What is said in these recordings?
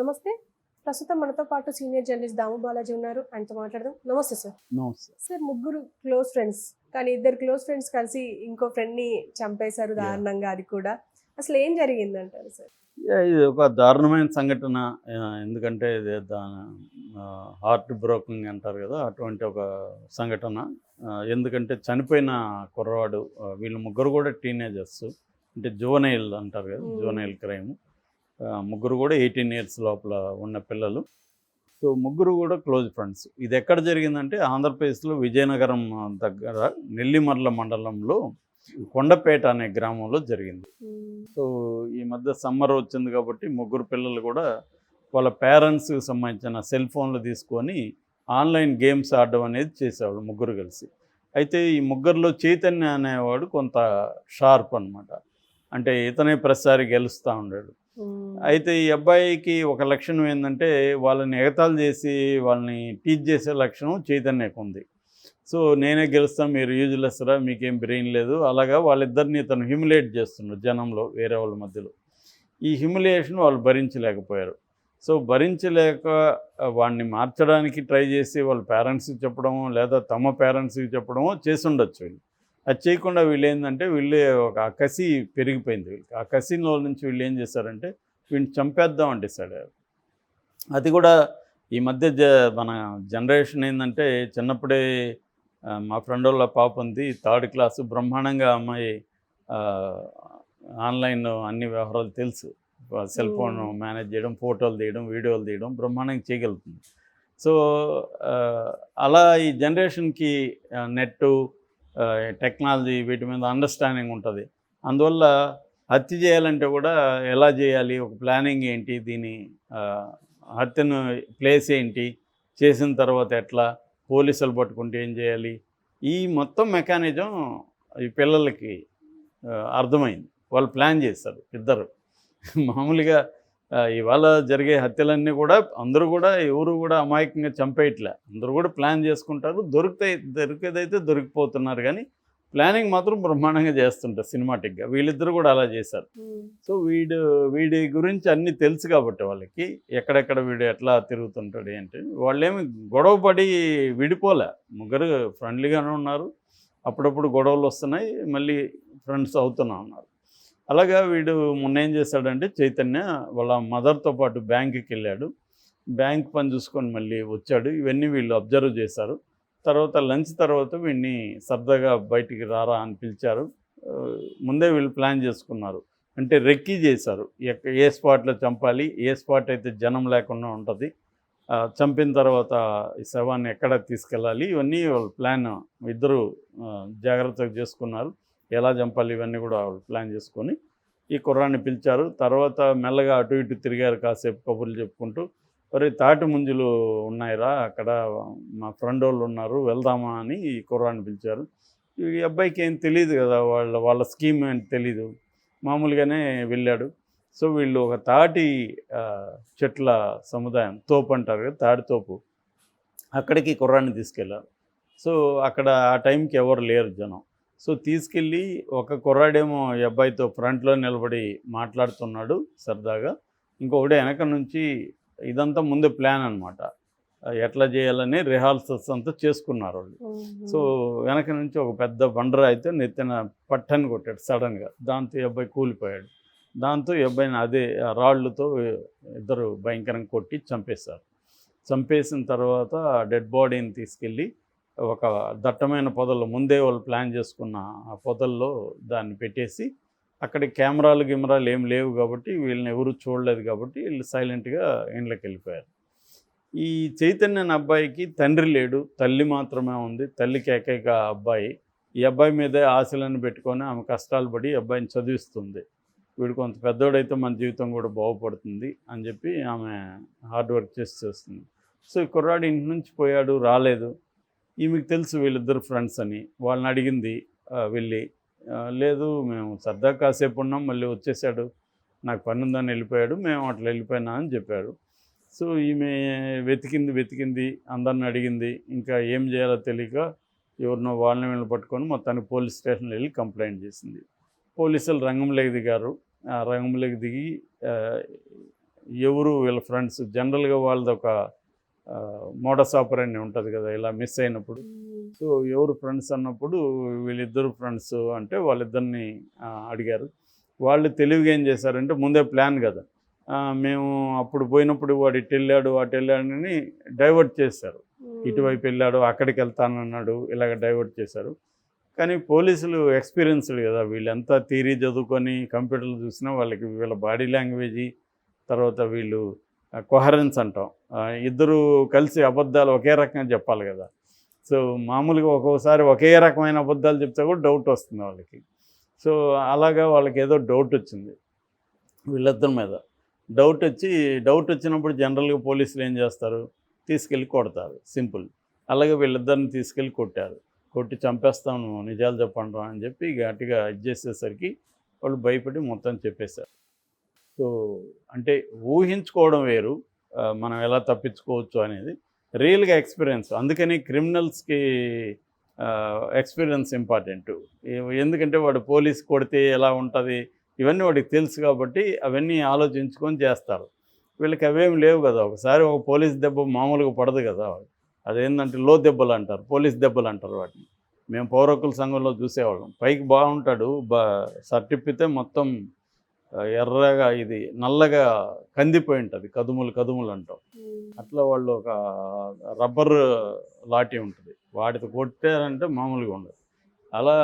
నమస్తే. ప్రస్తుతం మనతో పాటు సీనియర్ జర్నలిస్ట్ దాము బాలాజీ ఉన్నారు. ఆయనతో మాట్లాడదాం. నమస్తే సార్. నమస్తే. సార్ ముగ్గురు క్లోజ్ ఫ్రెండ్స్ కానీ ఇద్దరు క్లోజ్ ఫ్రెండ్స్ కలిసి ఇంకో ఫ్రెండ్ని చంపేశారు దారుణంగా అది కూడా. అసలు ఏం జరిగింది అంటారు సార్ ఇది ఒక దారుణమైన సంఘటన. ఎందుకంటే ఇది దాని హార్ట్ బ్రోకింగ్ అంటారు కదా అటువంటి ఒక సంఘటన. ఎందుకంటే చనిపోయిన కుర్రవాడు వీళ్ళు ముగ్గురు కూడా టీనేజర్స్ అంటే జోనైల్ అంటారు కదా Hmm. జోనైల్ క్రైమ్ ముగ్గురు కూడా ఎయిటీన్ ఇయర్స్ లోపల ఉన్న పిల్లలు. సో ముగ్గురు కూడా క్లోజ్ ఫ్రెండ్స్. ఇది ఎక్కడ జరిగిందంటే ఆంధ్రప్రదేశ్లో విజయనగరం దగ్గర నెల్లిమర్ల మండలంలో కొండపేట అనే గ్రామంలో జరిగింది. సో ఈ మధ్య సమ్మర్ వచ్చింది కాబట్టి ముగ్గురు పిల్లలు కూడా వాళ్ళ పేరెంట్స్కి సంబంధించిన సెల్ ఫోన్లు తీసుకొని ఆన్లైన్ గేమ్స్ ఆడడం అనేది చేసేవాడు ముగ్గురు కలిసి. అయితే ఈ ముగ్గురులో చైతన్య అనేవాడు కొంత షార్ప్ అన్నమాట. అంటే ఇతనే ప్రతిసారి గెలుస్తూ ఉండాడు. అయితే ఈ అబ్బాయికి ఒక లక్షణం ఏంటంటే వాళ్ళని ఎగతాళి చేసి వాళ్ళని టీచ్ చేసే లక్షణం చైతన్యకు ఉంది సో నేనే గెలుస్తాను మీరు యూజ్లెస్ రా మీకేం బ్రెయిన్ లేదు. అలాగా వాళ్ళిద్దరిని తను హ్యూమిలేట్ చేస్తున్నాడు జనంలో వేరే వాళ్ళ మధ్యలో. ఈ హ్యూమిలియేషన్ వాళ్ళు భరించలేకపోయారు. సో భరించలేక వాడిని మార్చడానికి ట్రై చేసి వాళ్ళ పేరెంట్స్కి చెప్పడమో లేదా తమ పేరెంట్స్కి చెప్పడమో చేసి ఉండొచ్చు వీళ్ళు. అది చేయకుండా వీళ్ళు ఏంటంటే వీళ్ళు ఒక కసి పెరిగిపోయింది. వీళ్ళకి ఆ కసిలో నుంచి వీళ్ళు ఏం చేశారంటే వీడిని చంపేద్దాం అంటే సార్ అది కూడా ఈ మధ్య జ మన జనరేషన్ ఏంటంటే చిన్నప్పుడే మా ఫ్రెండ్ వాళ్ళ పాప ఉంది థర్డ్ క్లాసు బ్రహ్మాండంగా అమ్మాయి ఆన్లైన్ అన్ని వ్యవహారాలు తెలుసు. Cell phone. మేనేజ్ చేయడం ఫోటోలు తీయడం వీడియోలు తీయడం బ్రహ్మాండంగా చేయగలుగుతుంది. సో అలా ఈ జనరేషన్కి నెట్టు టెక్నాలజీ వీటి మీద అండర్స్టాండింగ్ ఉంటుంది. అందువల్ల హత్య చేయాలంటే కూడా ఎలా చేయాలి? ఒక ప్లానింగ్ ఏంటి? దీని హత్యను ప్లేస్ ఏంటి? చేసిన తర్వాత ఎట్లా? పోలీసులు పట్టుకుంటే ఏం చేయాలి? ఈ మొత్తం మెకానిజం ఈ పిల్లలకి అర్థమైంది. వాళ్ళు ప్లాన్ చేస్తారు ఇద్దరు. మామూలుగా ఇవాళ జరిగే హత్యలన్నీ కూడా అందరూ కూడా ఎవరు కూడా అమాయకంగా చంపేయట్లే. అందరూ కూడా ప్లాన్ చేసుకుంటారు. దొరికితే దొరికేదైతే దొరికిపోతున్నారు కానీ ప్లానింగ్ మాత్రం బ్రహ్మాండంగా చేస్తుంటారు సినిమాటిక్గా. వీళ్ళిద్దరు కూడా అలా చేశారు. సో వీడు వీడి గురించి అన్నీ తెలుసు కాబట్టి వాళ్ళకి ఎక్కడెక్కడ వీడు ఎట్లా తిరుగుతుంటాడు ఏంటి వాళ్ళేమి గొడవ పడి విడిపోలే. ముగ్గురు ఫ్రెండ్లీగానే ఉన్నారు. అప్పుడప్పుడు గొడవలు వస్తున్నాయి. మళ్ళీ ఫ్రెండ్స్ అవుతూనే ఉన్నారు. అలాగా వీడు మొన్న ఏం చేశాడంటే చైతన్య వాళ్ళ మదర్తో పాటు బ్యాంకుకి వెళ్ళాడు బ్యాంక్ పని చూసుకొని మళ్ళీ వచ్చాడు. ఇవన్నీ వీళ్ళు అబ్జర్వ్ చేశారు. తర్వాత లంచ్ తర్వాత వీడిని సరదాగా బయటికి రారా అని పిలిచారు. ముందే వీళ్ళు ప్లాన్ చేసుకున్నారు. అంటే రెక్కీ చేశారు. ఎక్క ఏ స్పాట్లో చంపాలి ఏ స్పాట్ అయితే జనం లేకుండా ఉంటుంది చంపిన తర్వాత ఈ శవాన్ని ఎక్కడ తీసుకెళ్ళాలి ఇవన్నీ వాళ్ళు ప్లాన్ ఇద్దరు జాగ్రత్తగా చేసుకున్నారు. ఎలా చంపాలి ఇవన్నీ కూడా ప్లాన్ చేసుకొని ఈ కుర్రాన్ని పిలిచారు. తర్వాత మెల్లగా అటు ఇటు తిరిగారు కాసేపు కబుర్లు చెప్పుకుంటూ మరి తాటి ముంజులు ఉన్నాయిరా అక్కడ మా ఫ్రెండ్ వాళ్ళు ఉన్నారు వెళ్దామా అని ఈ కుర్రాన్ని పిలిచారు. ఈ అబ్బాయికి ఏం తెలియదు కదా వాళ్ళ వాళ్ళ స్కీమ్ ఏంటి తెలీదు. మామూలుగానే వెళ్ళాడు. సో వీళ్ళు ఒక తాటి చెట్ల సముదాయం తోపు అంటారు కదా తాటి తోపు. అక్కడికి కుర్రాన్ని తీసుకెళ్ళారు. సో అక్కడ ఆ టైంకి ఎవరు లేరు జనం. సో తీసుకెళ్ళి ఒక కుర్రాడేమో ఈ అబ్బాయితో ఫ్రంట్లో నిలబడి మాట్లాడుతున్నాడు సరదాగా. ఇంకొకటి వెనక నుంచి ఇదంతా ముందే ప్లాన్ అనమాట ఎట్లా చేయాలని రిహార్సల్స్ అంతా చేసుకున్నారు వాళ్ళు. సో వెనక నుంచి ఒక పెద్ద బండర అయితే నెత్తిన పట్టని కొట్టాడు సడన్గా దాంతో ఈ అబ్బాయి కూలిపోయాడు. దాంతో ఈ అబ్బాయిని అదే రాళ్ళతో ఇద్దరు భయంకరంగా కొట్టి చంపేశారు. చంపేసిన తర్వాత డెడ్ బాడీని తీసుకెళ్ళి ఒక దట్టమైన పొదల్లో ముందే వాళ్ళు ప్లాన్ చేసుకున్న ఆ పొదల్లో దాన్ని పెట్టేసి అక్కడ కెమెరాలు గిమెరాలు ఏం లేవు కాబట్టి వీళ్ళని ఎవరు చూడలేదు కాబట్టి వీళ్ళు సైలెంట్గా ఇండ్లకి వెళ్ళిపోయారు. ఈ చైతన్య అబ్బాయికి తండ్రి లేడు తల్లి మాత్రమే ఉంది. తల్లికి ఏకైక అబ్బాయి. ఈ అబ్బాయి మీదే ఆశలను పెట్టుకొని ఆమె కష్టాలు పడి అబ్బాయిని చదివిస్తుంది. వీడు కొంత పెద్దోడైతే మన జీవితం కూడా బాగుపడుతుంది అని చెప్పి ఆమె హార్డ్ వర్క్ చేసి చేస్తుంది. సో ఈ కుర్రాడు ఇంటి నుంచి పోయాడు రాలేదు. ఈమెకు తెలుసు వీళ్ళిద్దరు ఫ్రెండ్స్ అని. వాళ్ళని అడిగింది వెళ్ళి లేదు మేము సరదా కాసేపు ఉన్నాం మళ్ళీ వచ్చేసాడు. నాకు పని ఉందని వెళ్ళిపోయాడు మేము అట్లా వెళ్ళిపోయినా అని చెప్పాడు. సో ఈమె వెతికింది వెతికింది అందరిని అడిగింది ఇంకా ఏం చేయాలో తెలియక ఎవరినో వాళ్ళని వీళ్ళని పట్టుకొని మొత్తానికి పోలీస్ స్టేషన్లో వెళ్ళి కంప్లైంట్ చేసింది. పోలీసులు రంగంలోకి దిగారు. ఆ రంగంలోకి దిగి ఎవరు వీళ్ళ ఫ్రెండ్స్ జనరల్గా వాళ్ళది ఒక మోడస్ ఆపరేండి ఉంటుంది కదా ఇలా మిస్ అయినప్పుడు. సో ఎవరు ఫ్రెండ్స్ అన్నప్పుడు వీళ్ళిద్దరు ఫ్రెండ్స్ అంటే వాళ్ళిద్దరిని అడిగారు. వాళ్ళు తెలివిగా ఏం చేశారంటే ముందే ప్లాన్ కదా. మేము అప్పుడు పోయినప్పుడు వాడు ఇటు వెళ్ళాడు అటు వెళ్ళాడని డైవర్ట్ చేశారు. ఇటువైపు వెళ్ళాడు అక్కడికి వెళ్తానన్నాడు ఇలాగ డైవర్ట్ చేశారు. కానీ పోలీసులు ఎక్స్పీరియన్స్డ్ కదా వీళ్ళంతా థీరీ చదువుకొని కంప్యూటర్లు చూసినా వాళ్ళకి వీళ్ళ బాడీ లాంగ్వేజ్ తర్వాత వీళ్ళు కొహరెన్స్ అంటాం. ఇద్దరు కలిసి అబద్ధాలు ఒకే రకంగా చెప్పాలి కదా. సో మామూలుగా ఒక్కోసారి ఒకే రకమైన అబద్ధాలు చెప్తే కూడా డౌట్ వస్తుంది వాళ్ళకి. సో అలాగా వాళ్ళకి ఏదో డౌట్ వచ్చింది వీళ్ళిద్దరి మీద. డౌట్ వచ్చి డౌట్ వచ్చినప్పుడు జనరల్గా పోలీసులు ఏం చేస్తారు? తీసుకెళ్ళి కొడతారు. సింపుల్ అలాగే వీళ్ళిద్దరిని తీసుకెళ్ళి కొట్టారు. కొట్టి చంపేస్తాను నిజాలు చెప్పండి రా అని చెప్పి గట్టిగా ఇది చేసేసరికి వాళ్ళు భయపడి మొత్తం చెప్పేశారు. సో అంటే ఊహించుకోవడం వేరు. మనం ఎలా తప్పించుకోవచ్చు అనేది. రియల్గా ఎక్స్పీరియన్స్. అందుకని క్రిమినల్స్కి ఎక్స్పీరియన్స్ ఇంపార్టెంట్. ఎందుకంటే వాడు పోలీస్ కొడితే ఎలా ఉంటుంది? ఇవన్నీ వాడికి తెలుసు కాబట్టి అవన్నీ ఆలోచించుకొని చేస్తారు. వీళ్ళకి అవేం లేవు కదా. ఒకసారి ఒక పోలీస్ దెబ్బ మామూలుగా పడదు కదా. అదేంటంటే లో దెబ్బలు అంటారు. పోలీస్ దెబ్బలు అంటారు వాటిని. మేము పౌరకుల సంఘంలో చూసేవాళ్ళం. పైకి బాగుంటాడు. బా సర్టిప్పితే మొత్తం ఎర్రగా ఇది నల్లగా కందిపోయి ఉంటుంది కదుములు కదుములు అంటాం. అట్లా వాళ్ళు ఒక రబ్బర్ లాఠీ ఉంటుంది. వాటితో కొట్టారంటే మామూలుగా ఉండదు. అలా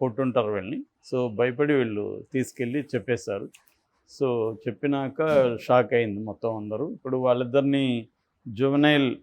కొట్టుంటారు వీళ్ళని. సో భయపడి వీళ్ళు తీసుకెళ్ళి చెప్పేశారు. సో చెప్పినాక షాక్ అయింది మొత్తం అందరూ. ఇప్పుడు వాళ్ళిద్దరిని జువనైల్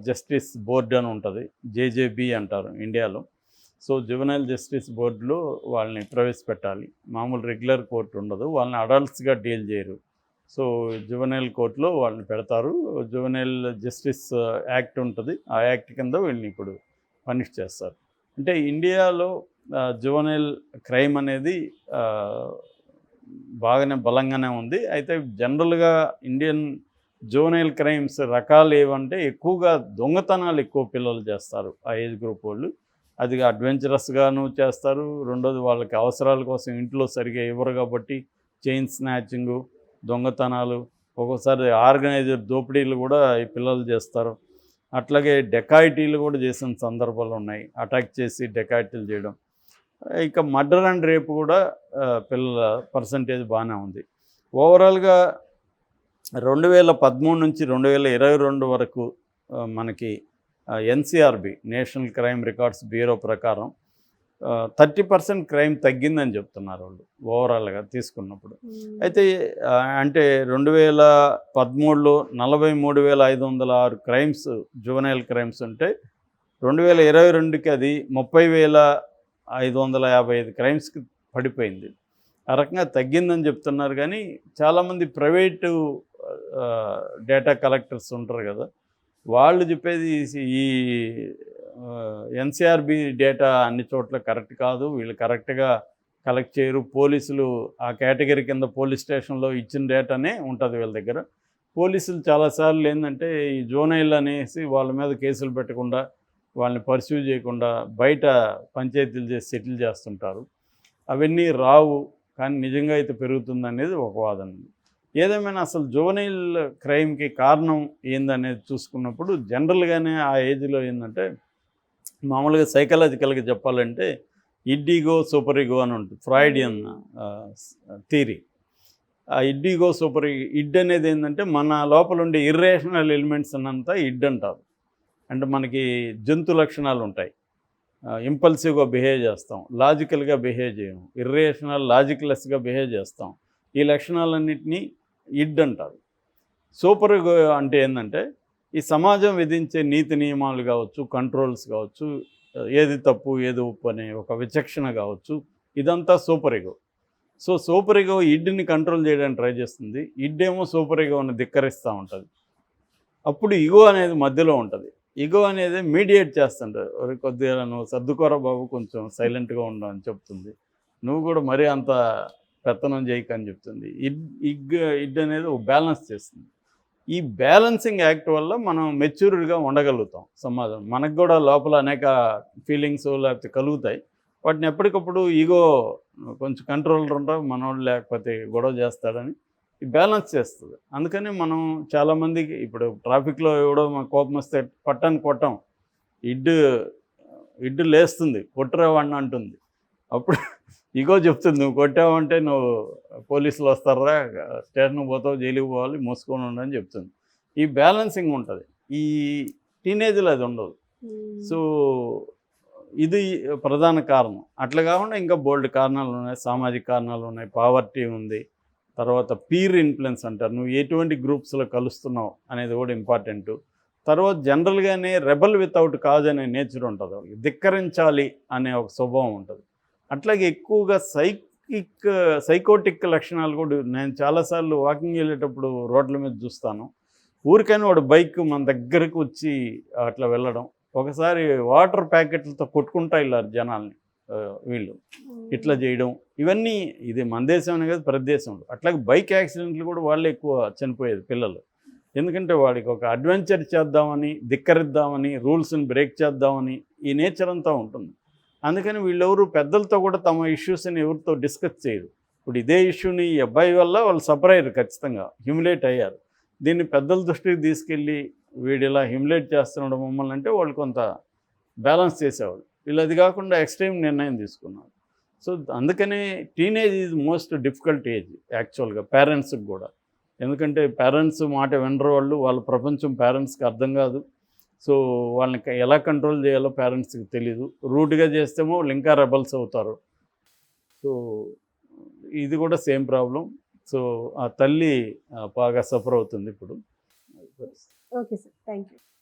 జస్టిస్ బోర్డు అని ఉంటుంది. జేజేబీ అంటారు ఇండియాలో. సో జువనైల్ జస్టిస్ బోర్డులో వాళ్ళని ప్రవేశపెట్టాలి. మామూలు రెగ్యులర్ కోర్టు ఉండదు. వాళ్ళని అడల్ట్స్గా డీల్ చేయరు. సో జువనైల్ కోర్టులో వాళ్ళని పెడతారు. జువనైల్ జస్టిస్ యాక్ట్ ఉంటుంది. ఆ యాక్ట్ కింద వీళ్ళని ఇప్పుడు పనిష్ చేస్తారు. అంటే ఇండియాలో జువనైల్ క్రైమ్ అనేది బాగానే బలంగానే ఉంది. అయితే జనరల్గా ఇండియన్ జోనైల్ క్రైమ్స్ రకాలు ఏవంటే ఎక్కువగా దొంగతనాలు ఎక్కువ పిల్లలు చేస్తారు ఆ ఏజ్ గ్రూప్ వాళ్ళు. అది అడ్వెంచరస్గాను చేస్తారు. రెండోది వాళ్ళకి అవసరాల కోసం ఇంట్లో సరిగా ఇవ్వరు కాబట్టి చైన్ స్నాచింగు దొంగతనాలు ఒక్కోసారి ఆర్గనైజర్ దోపిడీలు కూడా ఈ పిల్లలు చేస్తారు. అట్లాగే డెకాయిటీలు కూడా చేసిన సందర్భాలు ఉన్నాయి. అటాక్ చేసి డెకాయిటీలు చేయడం. ఇక మర్డర్ అండ్ రేపు కూడా పిల్లల పర్సంటేజ్ బాగానే ఉంది. ఓవరాల్గా రెండు వేల పదమూడు నుంచి రెండు వేల ఇరవై రెండు వరకు మనకి NCRB national crime records bureau ప్రకారం థర్టీ పర్సెంట్ క్రైమ్ తగ్గిందని చెప్తున్నారు వాళ్ళు ఓవరాల్గా తీసుకున్నప్పుడు. అయితే అంటే రెండు వేల పదమూడులో నలభై మూడు వేల ఐదు వందల ఆరు క్రైమ్స్ జువనైల్ క్రైమ్స్ ఉంటే రెండు వేల ఇరవై రెండుకి అది ముప్పై వేల ఐదు వందల యాభై ఐదు క్రైమ్స్కి పడిపోయింది. ఆ రకంగా తగ్గిందని చెప్తున్నారు కానీ చాలామంది ప్రైవేటు డేటా కలెక్టర్స్ ఉంటారు కదా వాళ్ళు చెప్పేది ఈ ఎన్సీఆర్బి డేటా అన్ని చోట్ల కరెక్ట్ కాదు. వీళ్ళు కరెక్ట్గా కలెక్ట్ చేయరు. పోలీసులు ఆ కేటగిరీ కింద పోలీస్ స్టేషన్లో ఇచ్చిన డేటానే ఉంటుంది వీళ్ళ దగ్గర. పోలీసులు చాలాసార్లు ఏంటంటే ఈ జోనైల్ అనేసి వాళ్ళ మీద కేసులు పెట్టకుండా వాళ్ళని పర్సూ చేయకుండా బయట పంచాయతీలు చేసి సెటిల్ చేస్తుంటారు. అవన్నీ రావు. కానీ నిజంగా అయితే పెరుగుతుంది అనేది ఒక వాదన. ఏదేమైనా అసలు జోనైల్ క్రైమ్కి కారణం ఏందనేది చూసుకున్నప్పుడు జనరల్గానే ఆ ఏజ్లో ఏంటంటే మామూలుగా సైకలాజికల్గా చెప్పాలంటే ఇడ్డిగో సూపర్ ఇగో అని ఉంటుంది ఫ్రాయిడియన్ థీరీ ఆ ఇడ్డిగో సూపర్ ఇడ్ అనేది ఏంటంటే మన లోపల ఉండే ఇర్రేషనల్ ఎలిమెంట్స్ అన్నంతా ఇడ్ అంటారు. అంటే మనకి జంతు లక్షణాలు ఉంటాయి. ఇంపల్సివ్గా బిహేవ్ చేస్తాం లాజికల్గా బిహేవ్ చేయము ఇర్రేషనల్ లాజిక్లెస్గా బిహేవ్ చేస్తాం. ఈ లక్షణాలన్నింటినీ ఇడ్ అంటారు. సూపర్ ఇగో అంటే ఏంటంటే ఈ సమాజం విధించే నీతి నియమాలు కావచ్చు కంట్రోల్స్ కావచ్చు ఏది తప్పు ఏది ఉప్పు అనే ఒక విచక్షణ కావచ్చు ఇదంతా super ego so super ego ఇడ్ని control చేయడానికి ట్రై చేస్తుంది. ఇడ్డేమో సూపర్ ఎగోని ధిక్కరిస్తూ ఉంటుంది. అప్పుడు ఇగో అనేది మధ్యలో ఉంటుంది. ఇగో అనేది మీడియేట్ చేస్తుంటారు కొద్దిగా నువ్వు సర్దుకోరా బాబు కొంచెం సైలెంట్గా ఉండవు అని చెప్తుంది. నువ్వు కూడా మరీ అంత పెత్తనం చేయకని చెప్తుంది. ఇడ్ ఇగ్ ఇడ్ అనేది ఒక బ్యాలెన్స్ చేస్తుంది. ఈ బ్యాలెన్సింగ్ యాక్ట్ వల్ల మనం మెచ్యూర్డ్గా ఉండగలుగుతాం సమాజం. మనకు కూడా లోపల అనేక ఫీలింగ్స్ లేకపోతే కలుగుతాయి. వాటిని ఎప్పటికప్పుడు ఈగో కొంచెం కంట్రోల్ ఉంటాం మనోడు లేకపోతే గొడవ చేస్తాడని ఈ బ్యాలెన్స్ చేస్తుంది. అందుకని మనం చాలామందికి ఇప్పుడు ట్రాఫిక్లో ఎవడో మన కోపం వస్తే పట్టని కొట్టం. ఇడ్డు ఇడ్డు లేస్తుంది కొట్టరేవాడిని అంటుంది. అప్పుడు ఇగో చెప్తుంది నువ్వు కొట్టావంటే నువ్వు పోలీసులు వస్తారా? స్టేషన్కి పోతావు జైలుకి పోవాలి మూసుకొని ఉండని చెప్తుంది. ఈ బ్యాలెన్సింగ్ ఉంటుంది. ఈ టీనేజ్లో అది ఉండదు సో ఇది ప్రధాన కారణం. అట్లా కాకుండా ఇంకా బోల్డ్ కారణాలు ఉన్నాయి. సామాజిక కారణాలు ఉన్నాయి. పావర్టీ ఉంది. తర్వాత పీర్ ఇన్ఫ్లుయెన్స్ అంటారు. నువ్వు ఎటువంటి గ్రూప్స్లో కలుస్తున్నావు అనేది కూడా ఇంపార్టెంట్. తర్వాత జనరల్గానే రెబల్ వితౌట్ కాజ్ అనే నేచర్ ఉంటుంది ధిక్కరించాలి అనే ఒక స్వభావం ఉంటుంది. అట్లాగే ఎక్కువగా సైకిక్ సైకోటిక్ లక్షణాలు కూడా నేను చాలాసార్లు వాకింగ్ వెళ్ళేటప్పుడు రోడ్ల మీద చూస్తాను. ఊరికైనా వాడు బైక్ మన దగ్గరకు వచ్చి అట్లా వెళ్ళడం. ఒకసారి వాటర్ ప్యాకెట్లతో కొట్టుకుంటా వెళ్ళారు జనాల్ని. వీళ్ళు ఇట్లా చేయడం. ఇవన్నీ ఇది మన దేశం కాదు ప్రతి దేశంలో. అట్లాగే బైక్ యాక్సిడెంట్లు కూడా వాళ్ళే ఎక్కువ చనిపోయేది పిల్లలు. ఎందుకంటే వాడికి ఒక అడ్వెంచర్ చేద్దామని ధిక్కరిద్దామని రూల్స్ని బ్రేక్ చేద్దామని ఈ నేచర్ అంతా ఉంటుంది. అందుకని వీళ్ళెవరు పెద్దలతో కూడా తమ ఇష్యూస్ని ఎవరితో డిస్కస్ చేయరు. ఇప్పుడు ఇదే ఇష్యూని ఈ అబ్బాయి వల్ల వాళ్ళు సఫర్ అయ్యారు ఖచ్చితంగా హ్యూమిలేట్ అయ్యారు. దీన్ని పెద్దల దృష్టికి తీసుకెళ్ళి వీడు ఇలా హ్యూమిలేట్ చేస్తున్నాడు మమ్మల్ని అంటే వాళ్ళు కొంత బ్యాలెన్స్ చేసేవాళ్ళు. వీళ్ళు అది కాకుండా ఎక్స్ట్రీమ్ నిర్ణయం తీసుకున్నారు. సో అందుకనే teenage is most difficult age యాక్చువల్గా పేరెంట్స్కి కూడా. ఎందుకంటే పేరెంట్స్ మాట వినరు వాళ్ళు వాళ్ళ ప్రపంచం పేరెంట్స్కి అర్థం కాదు. సో వాళ్ళని ఎలా కంట్రోల్ చేయాలో పేరెంట్స్కి తెలియదు రూట్గా చేస్తేమో వాళ్ళు ఇంకా రెబల్స్ అవుతారు. సో ఇది కూడా సేమ్ ప్రాబ్లం సో ఆ తల్లి బాగా సఫర్ అవుతుంది ఇప్పుడు. Okay sir. Thank you